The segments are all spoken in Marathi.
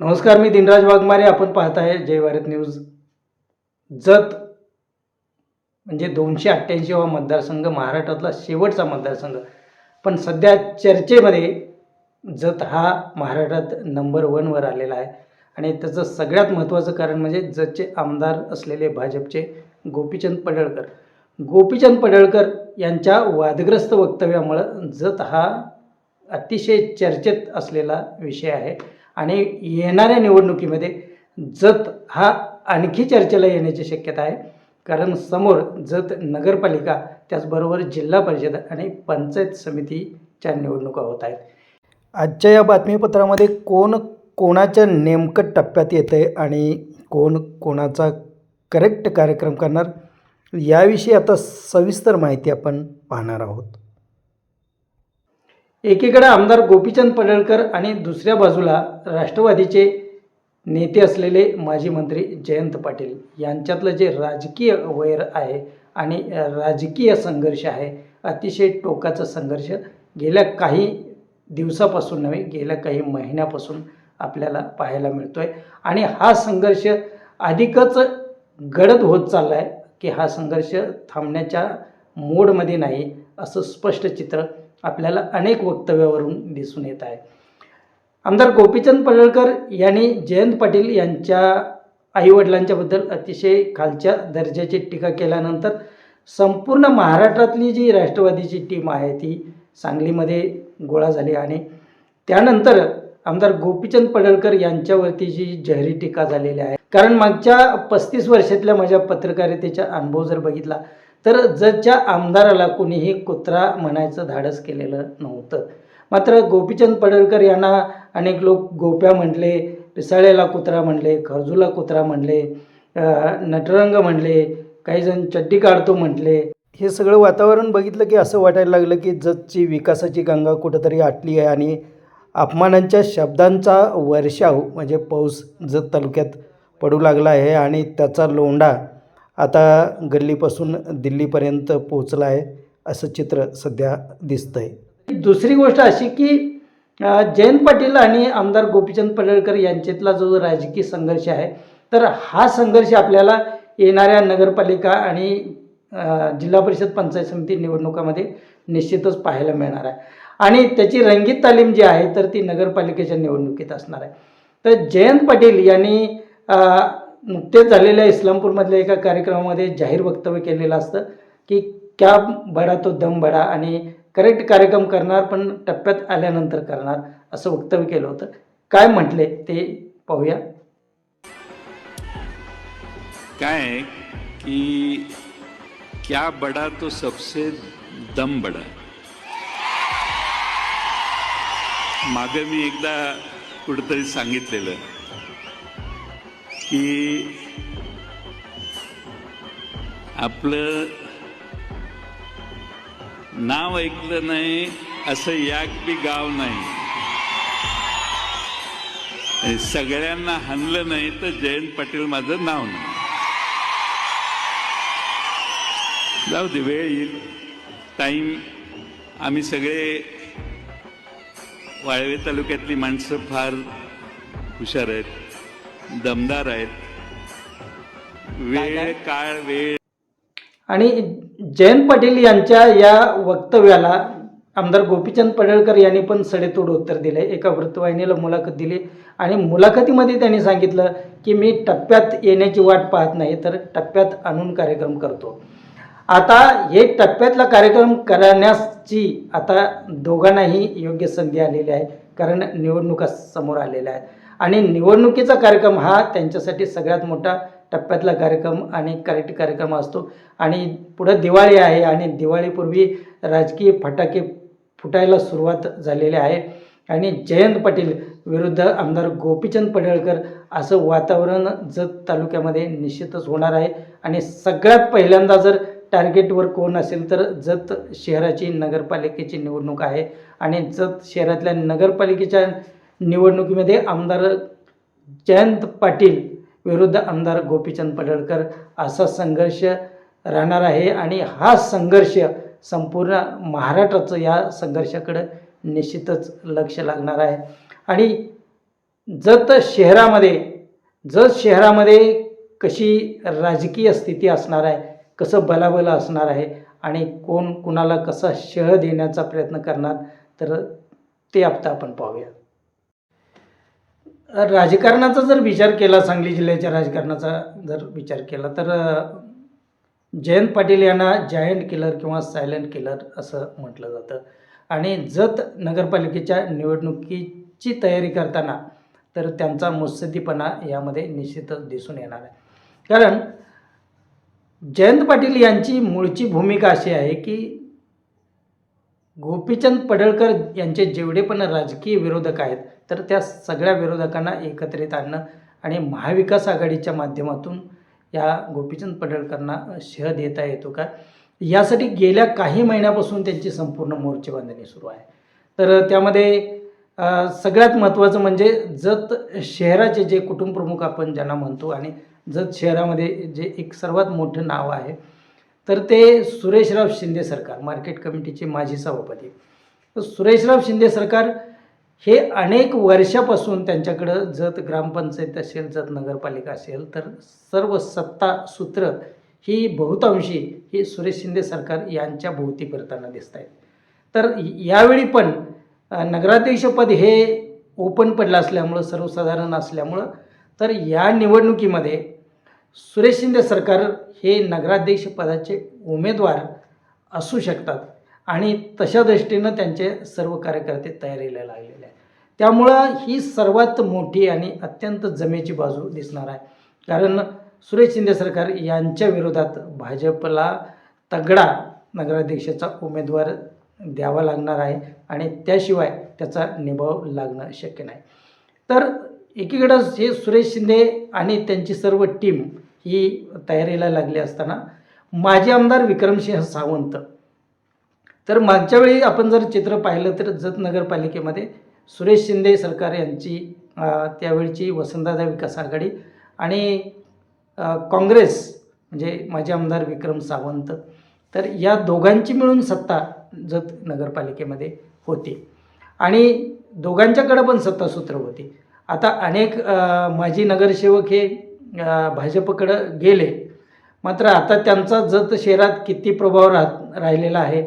नमस्कार मी दिनराज वाघमारे. आपण पाहत आहे जय भारत न्यूज. जत म्हणजे दोनशे अठ्ठ्याऐंशीवा मतदारसंघ महाराष्ट्रातला शेवटचा मतदारसंघ. पण सध्या चर्चेमध्ये जत हा महाराष्ट्रात नंबर वनवर आलेला आहे. आणि त्याचं सगळ्यात महत्त्वाचं कारण म्हणजे जतचे आमदार असलेले भाजपचे गोपीचंद पडळकर. गोपीचंद पडळकर यांच्या वादग्रस्त वक्तव्यामुळं जत हा अतिशय चर्चेत असलेला विषय आहे. आणि येणाऱ्या निवडणुकीमध्ये जत हा आणखी चर्चेला येण्याची शक्यता आहे. कारण समोर जत नगरपालिका त्याचबरोबर जिल्हा परिषद आणि पंचायत समितीच्या निवडणुका होत आहेत. आजच्या या बातमीपत्रामध्ये कोण कोणाच्या नेमकं टप्प्यात येतं आहे आणि कोण कोणाचा करेक्ट कार्यक्रम करणार याविषयी आता सविस्तर माहिती आपण पाहणार आहोत. एकीकडे आमदार गोपीचंद पडळकर आणि दुसऱ्या बाजूला राष्ट्रवादीचे नेते असलेले माजी मंत्री जयंत पाटील यांच्यातलं जे राजकीय वैर आहे आणि राजकीय संघर्ष आहे अतिशय टोकाचा संघर्ष गेल्या काही दिवसापासून नव्हे गेल्या काही महिन्यापासून आपल्याला पाहायला मिळतो आहे आणि हा संघर्ष अधिकच गडद होत चालला आहे की हा संघर्ष थांबण्याच्या मोडमध्ये नाही असं स्पष्ट चित्र आपल्याला अनेक वक्तव्यावरून दिसून येत आहे. आमदार गोपीचंद पडळकर यांनी जयंत पाटील यांच्या आईवडिलांच्याबद्दल अतिशय खालच्या दर्जाची टीका केल्यानंतर संपूर्ण महाराष्ट्रातली जी राष्ट्रवादीची टीम आहे ती सांगलीमध्ये गोळा झाली आणि त्यानंतर आमदार गोपीचंद पडळकर यांच्यावरती जी जहरी टीका झालेली आहे. कारण मागच्या पस्तीस वर्षातल्या माझ्या पत्रकारितेचा अनुभव जर बघितला तर जच्या आमदाराला कोणीही कुत्रा म्हणायचं धाडस केलेलं नव्हतं. मात्र गोपीचंद पडळकर यांना अनेक लोक गोप्या म्हणले पिसाळ्याला कुत्रा म्हणले खरजूला कुत्रा म्हणले नटरंग म्हणले काही जण चड्डी काढतो म्हटले. हे सगळं वातावरण बघितलं की असं वाटायला लागलं की जतची विकासाची गंगा कुठंतरी आटली आहे आणि अपमानांच्या शब्दांचा वर्षाव म्हणजे पाऊस जत तालुक्यात पडू लागला आहे आणि त्याचा लोंढा आता गल्लीपासून दिल्लीपर्यंत पोचला आहे असं चित्र सध्या दिसतं आहे दुसरी गोष्ट अशी की जयंत पाटील आणि आमदार गोपीचंद पडळकर यांच्यातला जो राजकीय संघर्ष आहे तर हा संघर्ष आपल्याला येणाऱ्या नगरपालिका आणि जिल्हा परिषद पंचायत समिती निवडणुकामध्ये निश्चितच पाहायला मिळणार आहे. आणि त्याची रंगीत तालीम जी आहे तर ती नगरपालिकेच्या निवडणुकीत असणार आहे. तर जयंत पाटील यांनी नुकतेच झालेल्या इस्लामपूरमधल्या एका कार्यक्रमामध्ये जाहीर वक्तव्य केलेलं असतं की क्या बडा तो दम बडा आणि करेक्ट कार्यक्रम करणार पण टप्प्यात आल्यानंतर करणार असं वक्तव्य केलं होतं. काय म्हटले ते पाहूया. काय की क्या बड़ा तो सबसे दम बड़ा? मागे मी एकदा कुठंतरी सांगितलेलं. की आपलं नाव ऐकलं नाही असं याक बी गाव नाही. सगळ्यांना हाणलं नाही तर जयंत पाटील माझं नाव नाही. जाऊ दे वेळ येईल. टाईम आम्ही सगळे वाळवे तालुक्यातली माणसं फार हुशार आहेत. दमदार आहेत. वेळ काळ वेळ. आणि जयंत पाटील यांच्या या वक्तव्याला आमदार गोपीचंद पडळकर यांनी पण सडेतोड उत्तर दिले एका वृत्तवाहिनीला मुलाखत दिली आणि मुलाखतीमध्ये त्यांनी सांगितलं की मी टप्प्यात येण्याची वाट पाहत नाही तर टप्प्यात आणून कार्यक्रम करतो. आता हे टप्प्यातला कार्यक्रम करण्याची आता दोघांनाही योग्य संधी आलेली आहे कारण निवडणुका समोर आलेल्या आहेत. आणि निवडणुकीचा कार्यक्रम हा त्यांच्यासाठी सगळ्यात मोठा टप्प्यातला कार्यक्रम आणि करेक्ट कार्यक्रम असतो. आणि पुढं दिवाळी आहे आणि दिवाळीपूर्वी राजकीय फटाके फुटायला सुरुवात झालेली आहे. आणि जयंत पाटील विरुद्ध आमदार गोपीचंद पडळकर असं वातावरण जत तालुक्यामध्ये निश्चितच होणार आहे. आणि सगळ्यात पहिल्यांदा जर टार्गेटवर कोण असेल तर जत शहराची नगरपालिकेची निवडणूक आहे. आणि जत शहरातल्या नगरपालिकेच्या निवडणुकीमध्ये आमदार जयंत पाटील विरुद्ध आमदार गोपीचंद पडळकर असा संघर्ष राहणार आहे आणि हा संघर्ष संपूर्ण महाराष्ट्राचं या संघर्षाकडं निश्चितच लक्ष लागणार आहे. आणि जत शहरामध्ये जत शहरामध्ये कशी राजकीय स्थिती असणार आहे कसं बलाबल असणार आहे आणि कोण कुणाला कसा शह देण्याचा प्रयत्न करणार तर ते आता आपण पाहूया. राजकारणाचा जर विचार केला सांगली जिल्ह्याच्या राजकारणाचा जर विचार केला तर जयंत पाटील यांना जायंट किलर किंवा सायलेंट किलर असं म्हटलं जातं. आणि जत नगरपालिकेच्या निवडणुकीची तयारी करताना तर त्यांचा मुस्सदीपणा यामध्ये निश्चितच दिसून येणार आहे. कारण जयंत पाटील यांची मूळची भूमिका अशी आहे की गोपीचंद पडळकर यांचे जेवढे पण राजकीय विरोधक आहेत तर त्या सगळ्या विरोधकांना एकत्रित आणणं आणि महाविकास आघाडीच्या माध्यमातून या गोपीचंद पडळकरांना शह देता येतो का? यासाठी गेल्या काही महिन्यापासून त्यांची संपूर्ण मोर्चेबांधणी सुरू आहे. तर त्यामध्ये सगळ्यात महत्त्वाचं म्हणजे जत शहराचे जे कुटुंबप्रमुख आपण ज्यांना म्हणतो आणि जत शहरामध्ये जे एक सर्वात मोठं नाव आहे तर ते सुरेशराव शिंदे सरकार मार्केट कमिटीचे माजी सभापती. तर सुरेशराव शिंदे सरकार हे अनेक वर्षापासून त्यांच्याकडं जत ग्रामपंचायत असेल जत नगरपालिका असेल तर सर्व सत्ता सूत्र ही बहुतांशी ही सुरेश शिंदे सरकार यांच्या भोवती फिरताना दिसत आहेत तर यावेळी पण नगराध्यक्षपद हे ओपन पडलं असल्यामुळं सर्वसाधारण असल्यामुळं तर या निवडणुकीमध्ये सुरेश शिंदे सरकार हे नगराध्यक्ष पदाचे उमेदवार असू शकतात आणि तशा दृष्टीनं त्यांचे सर्व कार्यकर्ते तयारीला लागलेले आहेत. त्यामुळं ही सर्वात मोठी आणि अत्यंत जमेची बाजू दिसणार आहे. कारण सुरेश शिंदे सरकार यांच्या विरोधात भाजपला तगडा नगराध्यक्षाचा उमेदवार द्यावा लागणार आहे आणि त्याशिवाय त्याचा निभाव लागणं शक्य नाही. तर एकीकडं हे सुरेश शिंदे आणि त्यांची सर्व टीम ही तयारीला लागली असताना माजी आमदार विक्रमसिंह सावंत. तर मागच्या वेळी आपण जर चित्र पाहिलं तर जत नगरपालिकेमध्ये सुरेश शिंदे सरकार यांची त्यावेळची वसंतदादा विकास आघाडी आणि काँग्रेस म्हणजे माजी आमदार विक्रम सावंत. तर या दोघांची मिळून सत्ता जत नगरपालिकेमध्ये होती आणि दोघांच्याकडं पण सत्तासूत्र होती. आता अनेक माजी नगरसेवक हे भाजपकडं गेले. मात्र आता त्यांचा जत शहरात किती प्रभाव राह राहिलेला आहे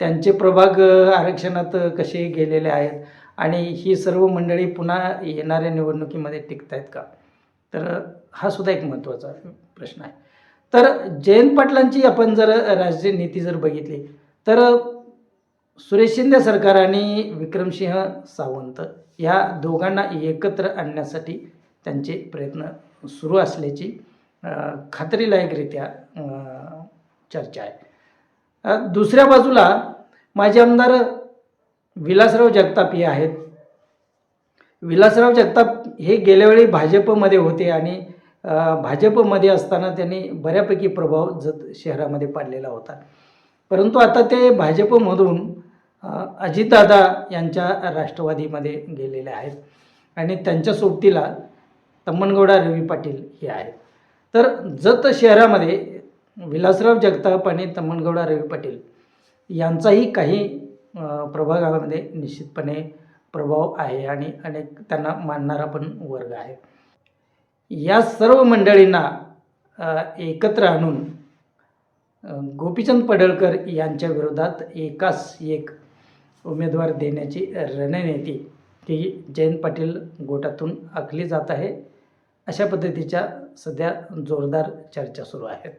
त्यांचे प्रभाग आरक्षणात कसे गेलेले आहेत आणि ही सर्व मंडळी पुन्हा येणाऱ्या निवडणुकीमध्ये टिकत आहेत का? तर हा सुद्धा एक महत्त्वाचा प्रश्न आहे. तर जयंत पाटलांची आपण जर राजकीय नीती जर बघितली तर सुरेश शिंदे सरकार आणि विक्रमसिंह सावंत या दोघांना एकत्र आणण्यासाठी त्यांचे प्रयत्न सुरू असल्याची अ, खात्रीलायकरित्या चर्चा आहे. दुसऱ्या बाजूला माझे आमदार विलासराव जगताप हे आहेत. विलासराव जगताप हे गेल्यावेळी भाजपमध्ये होते आणि भाजपमध्ये असताना त्यांनी बऱ्यापैकी प्रभाव जत शहरामध्ये पाडलेला होता. परंतु आता ते भाजपमधून अजितदादा यांच्या राष्ट्रवादीमध्ये गेलेले आहेत. आणि त्यांच्या सोबतीला तम्मनगौडा रवी पाटील हे आहेत. तर जत शहरामध्ये विलासराव जगताप आणि तम्मनगौडा रवी पाटील यांचाही काही प्रभागामध्ये निश्चितपणे प्रभाव आहे आणि अनेक त्यांना मानणारा पण वर्ग आहे. या सर्व मंडळींना एकत्र आणून गोपीचंद पडळकर यांच्या विरोधात एकास एक उमेदवार देण्याची रणनीती ही जयंत पाटील गोटातून आखली जात आहे. अशा पद्धतीच्या सध्या जोरदार चर्चा सुरू आहेत.